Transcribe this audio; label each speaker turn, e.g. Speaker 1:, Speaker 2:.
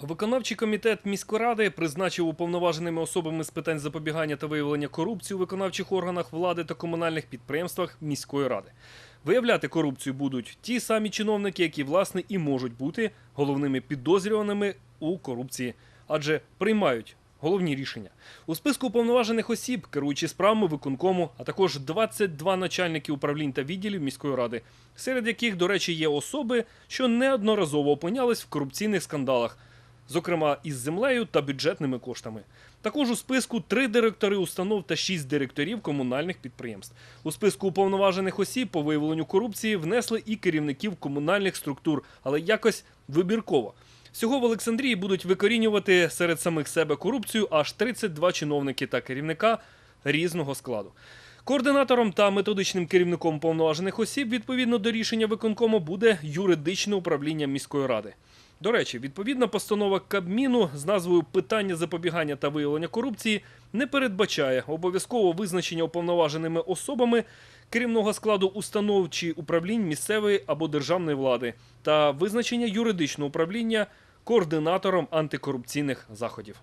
Speaker 1: Виконавчий комітет міськради призначив уповноваженими особами з питань запобігання та виявлення корупції у виконавчих органах влади та комунальних підприємствах міської ради. Виявляти корупцію будуть ті самі чиновники, які власне і можуть бути головними підозрюваними у корупції, адже приймають головні рішення. У списку уповноважених осіб, керуючи справами виконкому, а також 22 начальники управлінь та відділів міської ради, серед яких, до речі, є особи, що неодноразово опинялись в корупційних скандалах зокрема із землею та бюджетними коштами. Також у списку три директори установ та шість директорів комунальних підприємств. У списку уповноважених осіб по виявленню корупції внесли і керівників комунальних структур, але якось вибірково. Всього в Олександрії будуть викорінювати серед самих себе корупцію аж 32 чиновники та керівника різного складу. Координатором та методичним керівником повноважених осіб відповідно до рішення виконкому буде юридичне управління міської ради. До речі, відповідна постанова Кабміну з назвою Питання запобігання та виявлення корупції не передбачає обов'язково визначення уповноваженими особами керівного складу установ чи управлінь місцевої або державної влади та визначення юридичного управління координатором антикорупційних заходів.